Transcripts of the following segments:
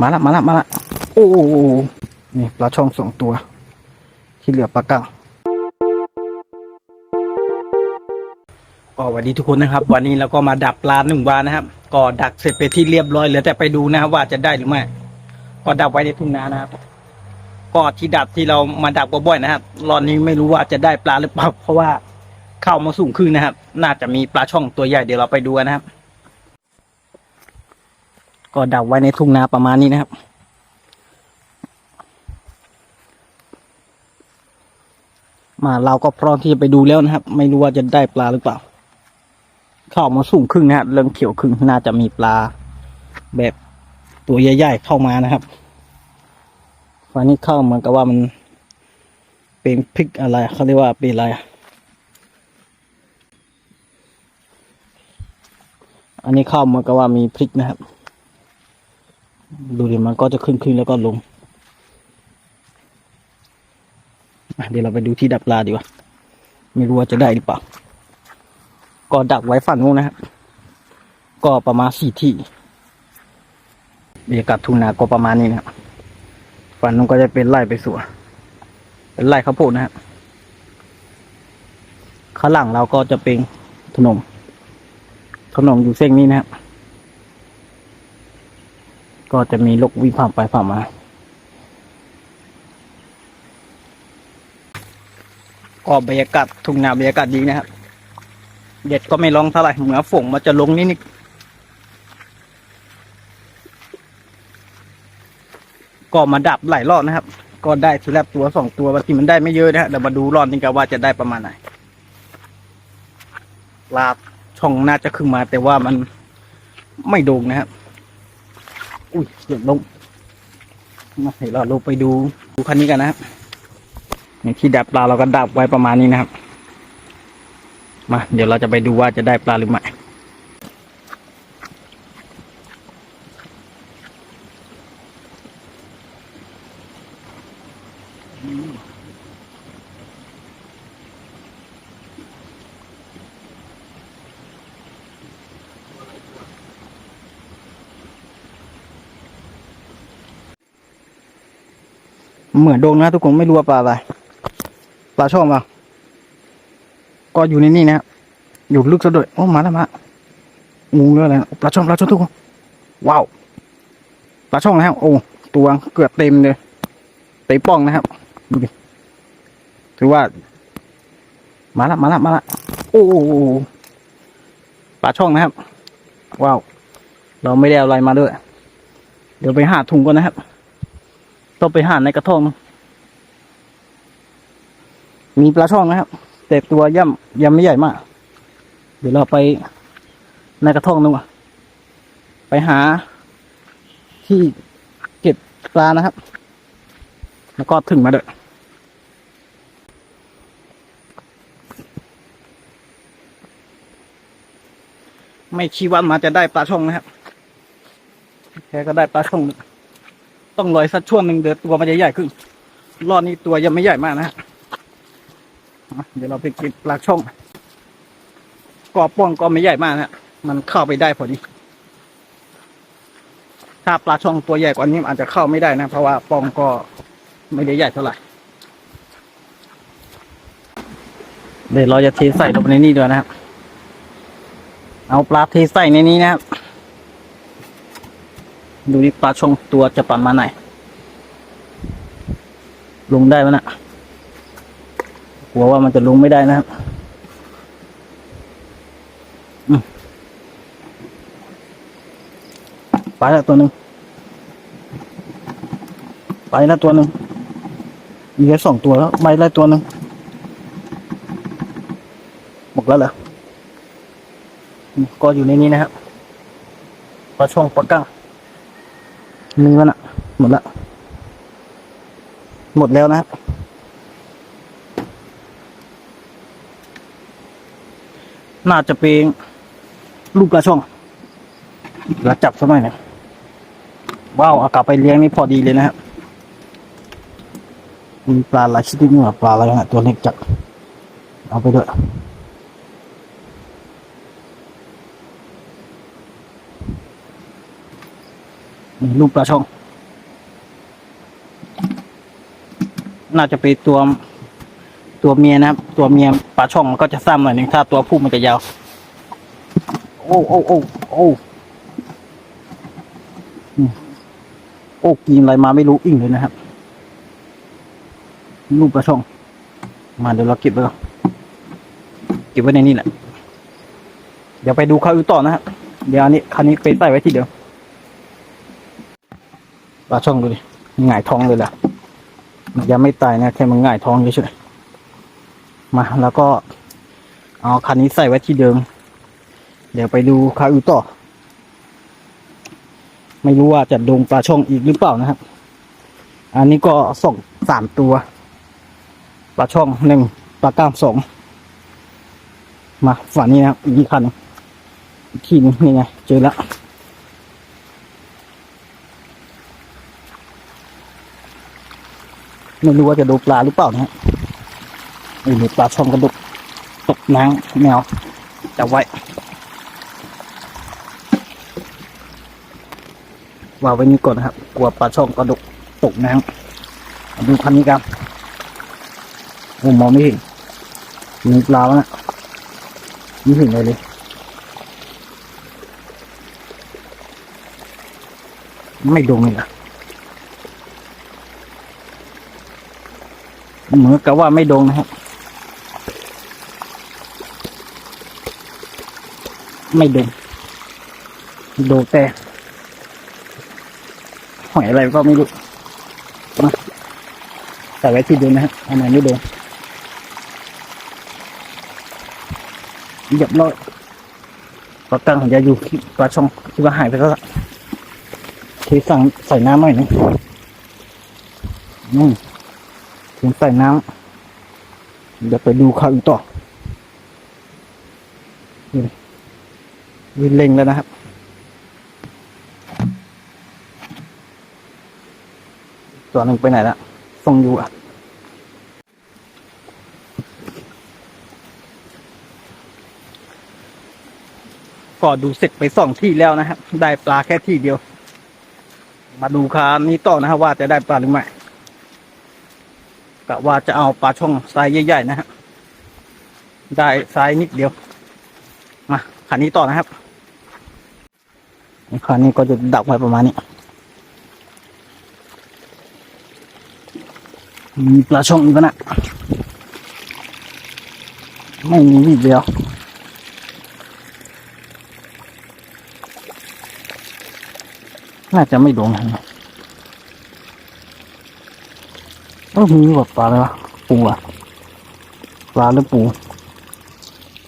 มาละมาละมาละโอ้โหนี่ปลาช่องสองตัว ที่เหลือปลากังก็สวัสดีทุกคนนะครับ วันนี้เราก็มาดักปลาหนึ่งวานนะครับ ก็ดักเสร็จไปที่เรียบร้อยเหลือแต่ไปดูนะครับว่าจะได้หรือไม่ก็ดักไว้ในทุ่งนานะครับ ก็ที่ดักที่เรามาดักบ่อยๆนะครับรอบนี้ไม่รู้ว่าจะได้ปลาหรือเปล่าเพราะว่าเข้ามาสูงขึ้นนะครับ น่าจะมีปลาช่องตัวใหญ่เดี๋ยวเราไปดูกันนะครับ ก็ดักไว้ในทุ่งนาประมาณนี้นะครับ มาเราก็พร้อมที่จะไปดูแล้วนะครับ ไม่รู้ว่าจะได้ปลาหรือเปล่าเข้ามาสูงครึ่งนะครับเริ่มเขียวครึ่งน่าจะมีปลา แบบตัวใหญ่ๆเข้ามานะครับฟันนี้เข้าเหมือนกับว่ามัน เป็นพริกอะไรเขาเรียกว่าเป็นอะไรอะอันนี้เข้าเหมือนกับว่ามีพริกนะครับ ดูดิมันก็จะขึ้นขึ้นแล้วก็ลงเดี๋ยวเราไปดูที่ดักปลาดีกว่า ไม่รู้ว่าจะได้หรือเปล่า ก็ดักไว้ฝั่งนู้นนะครับ ก็ประมาณสี่ที่บรรยากาศทุ่งนาก็ประมาณนี้นะครับฝั่งนู้นก็จะเป็นไร่ไปสวนเป็นไร่ข้าวโพดนะครับข้างหลังเราก็จะเป็นถนนถนนอยู่เส้นนี้นะครับ ก็จะมีลูกวิ่งผ่านไปผ่านมา ก็บรรยากาศทุ่งนาบรรยากาศดีนะครับ เด็ดก็ไม่ร้องเท่าไหร่เหมือนฝนมันจะลงนิดนิดก็มาดับหลายรอบนะครับ ก็ได้ทีละตัวสองตัวบางทีมันได้ไม่เยอะนะฮะเดี๋ยวมาดูรอบนี้กันว่าจะได้ประมาณไหนลาบช่องน่าจะขึ้นมาแต่ว่ามันไม่โด่งนะครับ อุ้ยเดี๋ยวลงมาเดี๋ยวเราลงไปดูดูคันนี้กันนะครับในที่ดับปลาเราก็ดับไว้ประมาณนี้นะครับ มา เดี๋ยวเราจะไปดูว่าจะได้ปลาหรือไม่ เหมือนโดงนะทุกคนไม่รู้ว่าปลาอะไรปลาช่องเปล่าก็อยู่ในนี่นะครับอยู่ลึกซะด้วยโอ้มาแล้วมางูเรื่องอะไรปลาช่องปลาช่องทุกคนว้าวปลาช่องนะครับโอ้ตัวเกือบเต็มเลยเต็มป่องนะครับดูดิถือว่า มาละมาละมาละโอ้โปลาช่องนะครับ ว้าว เราไม่ได้อะไรมาด้วย เดี๋ยวไปหาถุงก่อนนะครับ ต้องไปหาในกระท่อมมีปลาช่องนะครับ แต่ตัวย่ำย่ำไม่ใหญ่มาก เดี๋ยวเราไปในกระท่องนึงว่ะไปหา ที่เก็บปลานะครับ แล้วก็ถึงมาเด้อไม่คิดว่ามาจะได้ปลาช่องนะครับแค่ก็ได้ปลาช่อง ต้องรอยสักช่วงหนึ่งเดี๋ยวตัวมันจะใหญ่ขึ้น รอดนี้ตัวยังไม่ใหญ่มากนะฮะเดี๋ยวเราไปก็บปลาช่องกอป้องก็ไม่ใหญ่มากนะฮะมันเข้าไปได้พอดี ถ้าปลาช่องตัวใหญ่กว่านี้อาจจะเข้าไม่ได้นะ เพราะว่าป้องก็ไม่ได้ใหญ่เท่าไหร่ เดี๋ยวเราจะเทใส่ลงไปในนี้ด้วยนะครับ เอาปลาเทใส่ในนี้นะครับ ดูนี่ปลาช่องตัวจะประมาณไหน ลงได้ไหมนะกลัวว่ามันจะลงไม่ได้นะครับไปล้วตัวหนึ่งไปล้วตัวหนึ่งมีแค่สองตัวแล้วไปล้วตัวหนึ่งหมดแล้วเหรอก็อยู่ในนี้นะครับปลาช่องปลาก้ง มีมันอะหมดละ หมดแล้วนะครับน่าจะเป็นลูกปลาช่องแล้วจับสักหน่อยนะว้าวเอากลับไปเลี้ยงนี่พอดีเลยนะครับมีปลาหลายชนิดนี่หว่าปลาอะไรนะตัวเล็กจัดเอาไปด้วย นี่ลูกปลาช่อง น่าจะเป็นตัวตัวเมียนะครับ ตัวเมียปลาช่องมันก็จะสั้นหน่อยหนึงถ้าตัวผู้มันจะยาว โอ้โอ้โอ้โอ้อืมโอ้กินอะไรมาไม่รู้อิ่งเลยนะครับลูกปลาช่อง มาเดี๋ยวเราเก็บไว้ก่อนเก็บไว้ในนี่แหละ เดี๋ยวไปดูข้าวอื่นต่อนะครับ เดี๋ยวอันนี้คันนี้ไปใส่ไว้ที่เดียว ปลาช่องดูดิหงายท้องเลยแหละยังไม่ตายนะแค่มันหงายท้องเฉยๆมาแล้วก็เอาคันนี้ใส่ไว้ที่เดิม เดี๋ยวไปดูขาอื่นต่อ ไม่รู้ว่าจะดงปลาช่องอีกหรือเปล่านะครับ อันนี้ก็ส่งสามตัว ปลาช่องหนึ่งปลาก้ามสองมาฝั่งนี้นะอีกคันหนึ่งอีกทีนึงนี่ไงเจอแล้ว ไม่รู้ว่าจะดูปลาหรือเปล่านะฮะไม่รู้ปลาช่องกระดุกตกน้ำแมวจับไว้วางไว้นี้ก่อนนะครับ กลัวปลาช่องกระดุกตกน้ำดูคันนี้กันผมมองไม่เห็นมีปลาแล้วนะไม่เห็นเลยเลยไม่ดงเลยนะ เหมือนกับว่าไม่ดงนะครับ ไม่ดงโดนแต่หอยอะไรก็ไม่รู้มาใส่ไว้ที่ดิมนะครับอันไหนไม่โดนเรียบร้อยปลาตั้งของยาอยู่ปลาช่องที่ว่าหายไปแล้วล่สั่งใส่น้ำหน่อยนึงนี่ ถึงใส่น้ำเดี๋ยวไปดูข้าวอีกต่อนี่วินเล็งแล้วนะครับ ตัวหนึ่งไปไหนละส่งอยู่อะก็ดูเสร็จไปสองที่แล้วนะครับ ได้ปลาแค่ที่เดียว มาดูคานนี้ต่อนะครับว่าจะได้ปลาหรือไม่ กะว่าจะเอาปลาช่องไซส์ใหญ่ๆนะฮะได้ไซส์นิดเดียว มาคันนี้ต่อนะครับคันนี้ก็จะดักไว้ประมาณนี้มีปลาช่องอีกนะไม่มีอีกเดียวน่าจะไม่โดนนะ เออมีแบบปลาอะไรวะปูอะปลาหรือปู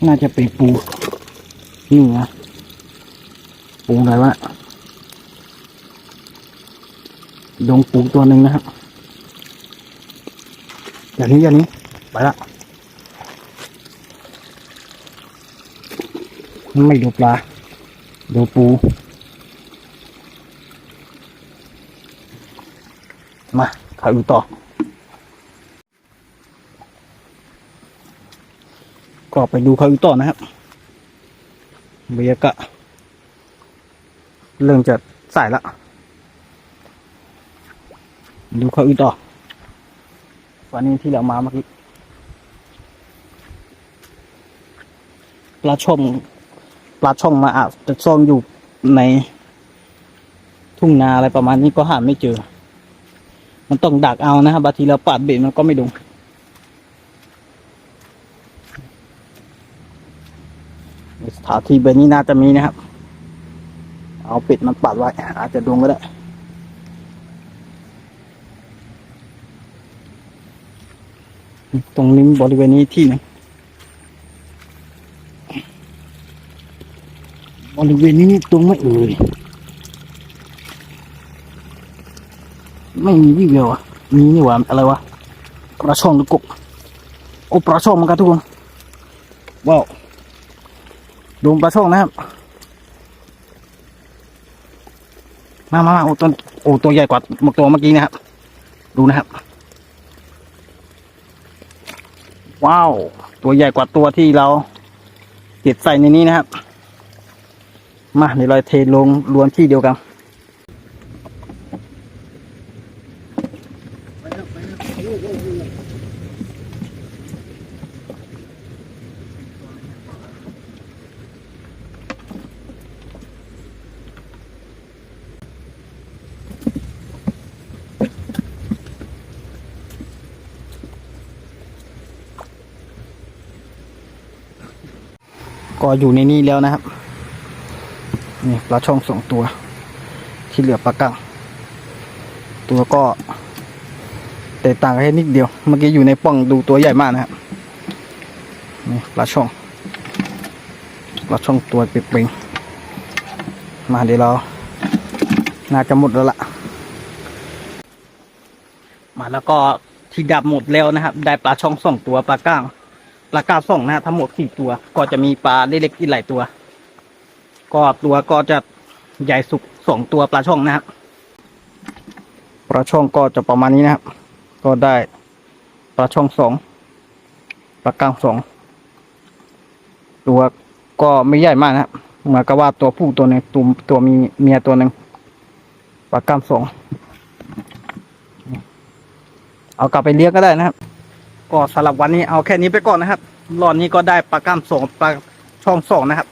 น่าจะเป็นปูนี่ไงปูอะไรวะดงปูตัวหนึ่งนะครับอย่างนี้อย่างนี้ไปละไม่ดูปลาดูปู มาข่าวดูต่อ ก็ไปดูเขาวดูต่อนะครับเบรรยกาศเริ่มจะใส่ละดูเขาวดูต่อวันนี้ที่เรามาเมื่อกี้ปลาช่องปลาช่องมาอาจจะซ่อนอยู่ในทุ่งนาอะไรประมาณนี้ก็หาไม่เจอ มันต้องดักเอานะครับบางทีเราปาดเบ็ดมันก็ไม่ดง สถานที่แบบนี้น่าจะมีนะครับ เอาป็ดมันปัดไว้ อาจจะดวงก็ได้ ตรงนี้บริเวณนี้ที่นึงบริเวณนี้ตรงไม่เอ่ยไม่มีวี่แววอะมีนี่หว่าอะไรวะปลาช่องหรือกบโอ้ปลาช่องมันกันทุกคนว้าว ดูปลาช่องนะครับ มามามาโอ้ตัวโอ้ตัวใหญ่กว่าตัวเมื่อกี้นะครับ ดูนะครับ ว้าว ตัวใหญ่กว่าตัวที่เราเก็บใส่ในนี้นะครับ มาเดี๋ยวเราเทลงรวนที่เดียวกัน ก็อยู่ในนี้แล้วนะครับ นี่ปลาช่องสองตัว ที่เหลือปลากังตัวก็แตกต่างกันแค่นิดเดียว เมื่อกี้อยู่ในป่องดูตัวใหญ่มากนะครับนี่ปลาช่องปลาช่องตัวเป่งๆมาเดี๋ยวเราน่าจะหมดแล้วล่ะ มาแล้วก็ที่ดับหมดแล้วนะครับ ได้ปลาช่องสองตัวปลาก้าง ปลากาสองนะทั้งหมดสี่ตัว ก็จะมีปลาเล็กๆอีกหลายตัว ก็ตัวก็จะใหญ่สุดสองตัวปลาช่องนะครับปลาช่องก็จะประมาณนี้นะครับ ก็ได้ปลาช่องสองปลากลางสองตัวก็ไม่ใหญ่มากนะครับเหมือนกับว่าตัวผู้ตัวหนึ่งตัวตัวมีเมียตัวหนึ่งปลากลางสองเอากลับไปเลี้ยงก็ได้นะครับ ก็สำหรับวันนี้เอาแค่นี้ไปก่อนนะครับ รอบนี้ก็ได้ปลากล้ามสองปลาช่องสองนะครับ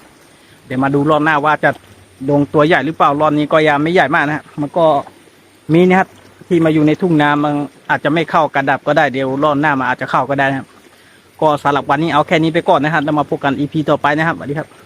เดี๋ยวมาดูรอบหน้าว่าจะลงตัวใหญ่หรือเปล่ารอบนี้ก็ยังไม่ใหญ่มากนะครับมันก็มีนะครับที่มาอยู่ในทุ่งนามันอาจจะไม่เข้ากระดับก็ได้เดี๋ยวรอบหน้ามันอาจจะเข้าก็ได้นะครับ ก็สำหรับวันนี้เอาแค่นี้ไปก่อนนะครับแล้วมาพบกันอีพีต่อไปนะครับสวัสดีครับ